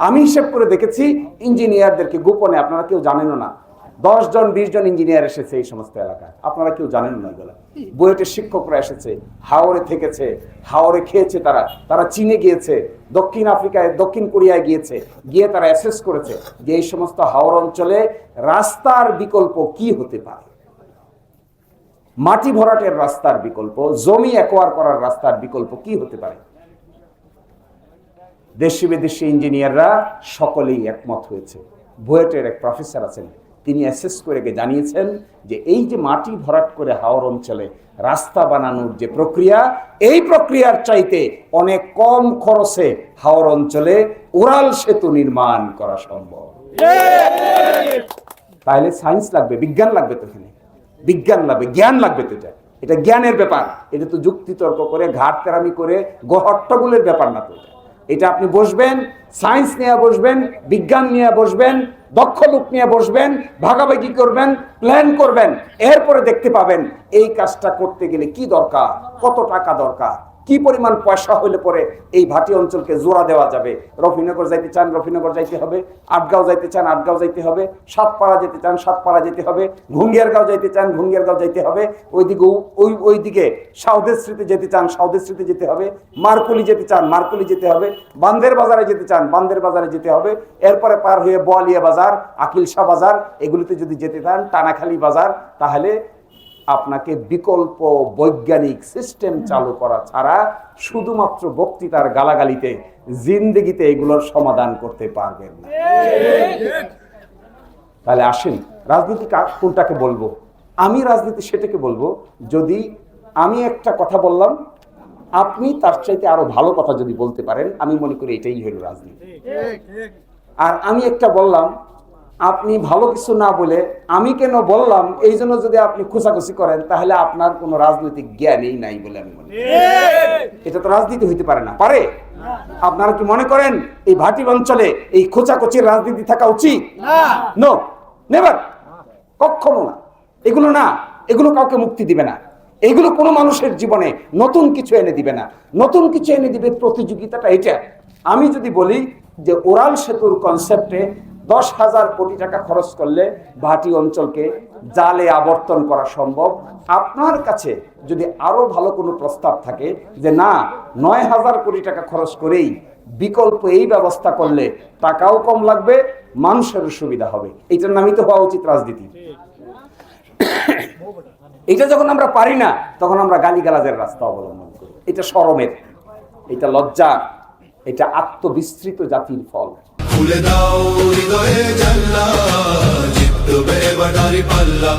আমি হিসেব করে দেখেছি, ইঞ্জিনিয়ারদেরকে গোপনে আপনারা কেউ জানেনও না। দশ জন, বিশ জন ইঞ্জিনিয়ার এসেছে এই সমস্ত এলাকায়। আপনারা কেউ জানেন না এগুলো। বুয়েটের শিক্ষকরা এসেছে হাওড়ে থেকেছে হাওড়ে খেয়েছে তারা। তারা চীনে গিয়েছে, দক্ষিণ আফ্রিকায়, দক্ষিণ কোরিয়ায় গিয়েছে। গিয়ে তারা অ্যাসেস করেছে যে এই সমস্ত হাওড় অঞ্চলে রাস্তার বিকল্প কি হতে পারে। মাটি ভরাটের রাস্তার বিকল্প, জমি অ্যাকোয়ার করার রাস্তার বিকল্প কি হতে পারে? দেশি বিদেশি ইঞ্জিনিয়াররা সকলেই একমত হয়েছে। বুয়েটের এক প্রফেসর আছেন, তিনি অ্যাসেস করে জানিয়েছেন যে এই যে মাটি ভরাট করে হাওর অঞ্চলে রাস্তা বানানোর যে প্রক্রিয়া, এই প্রক্রিয়ার চাইতে অনেক কম খরচে হাওর অঞ্চলে ওরাল সেতু নির্মাণ করা সম্ভব। তাহলে সায়েন্স লাগবে, বিজ্ঞান লাগবে তো এখানে। বিজ্ঞান লাগবে, জ্ঞান লাগবে তো এটা। এটা জ্ঞানের ব্যাপার। এটা তো যুক্তি তর্ক করে, ঘাট তেরামি করে গহট্টগুলের ব্যাপার না তো এটা। এটা আপনি বসবেন, সায়েন্স নিয়ে বসবেন, বিজ্ঞান নিয়ে বসবেন, দক্ষ লোক নিয়ে বসবেন, ভাগাভাগি করবেন প্ল্যান করবেন, এরপরে দেখতে পাবেন এই কাজটা করতে গেলে কি দরকার, কত টাকা দরকার। কি পরিমাণ পয়সা হইলে পরে এই ভাটি অঞ্চলকে জোড়া দেওয়া যাবে? রফিনগর যাইতে চান, রফিনগর যাইতে হবে। আটগাঁও যাইতে চান, আটগাঁও যাইতে হবে। সাতপাড়া যেতে চান, সাতপাড়া যেতে হবে। ঘুঙ্গিয়ারগাঁও যাইতে চান ঘুঙ্গিয়ারগাঁও যাইতে হবে। ওইদিকে ওই ওইদিকে সাউদেশ্রীতে যেতে চান সাউদেশ্রীতে যেতে হবে। মারকুলি যেতে চান, মারকুলি যেতে হবে। বান্দের বাজারে যেতে চান, বান্দের বাজারে যেতে হবে। এরপরে পার হয়ে বোয়ালিয়া বাজার, আকিলশা বাজার, এগুলিতে যদি যেতে চান, টানাখালি বাজার, তাহলে আপনাকে বিকল্প বৈজ্ঞানিক সিস্টেম চালু করা ছাড়া শুধুমাত্র বক্তৃতার গালাগালিতে জিন্দগিতে এগুলোর সমাধান করতে পারবেন না। তাহলে আসেন, রাজনীতি কোনটাকে বলব? আমি রাজনীতি সেটাকে বলব, যদি আমি একটা কথা বললাম, আপনি তার চাইতে আরও ভালো কথা যদি বলতে পারেন, আমি মনে করি এটাই হলো রাজনীতি। আর আমি একটা বললাম আপনি ভালো কিছু না বলে আমি কেন বললাম এই জন্য যদি আপনি খোঁচাখুচি করেন তাহলে আপনার কোনো রাজনৈতিক জ্ঞানই নাই বলে আমি মনে। এটা তো রাজনীতি হইতে পারে না। পারে? আপনারা কি মনে করেন এই ভাটি অঞ্চলে এই খোঁচাখুচির রাজনীতি থাকা উচিত? নো। নেভার কখনো না। এগুলো না। এগুলো কাউকে মুক্তি দিবে না। এগুলো কোনো মানুষের জীবনে নতুন কিছু এনে দিবে না। নতুন কিছু এনে দিবে প্রতিযোগিতাটা এটা। আমি যদি বলি যে ওরাল সেতুর কনসেপ্টে দশ হাজার কোটি টাকা খরচ করলে ভাটি অঞ্চলকে জালে আবর্তন করা সম্ভব। আপনার কাছে যদি আরও ভালো কোনো প্রস্তাব থাকে যে না, নয় হাজার কোটি টাকা খরচ করেই বিকল্প এই ব্যবস্থা করলে টাকাও কম লাগবে, মানুষেরও সুবিধা হবে। এইটার নামই তো হওয়া উচিত রাজনীতি। এটা যখন আমরা পারি না, তখন আমরা গালিগালাজের রাস্তা অবলম্বন করি। এটা শরমের এটা লজ্জা এটা আত্মবিস্তৃত জাতির ফল। খুলে দাও হৃদয়ে জাল্লা জিতবে বাটারি পাল্লা।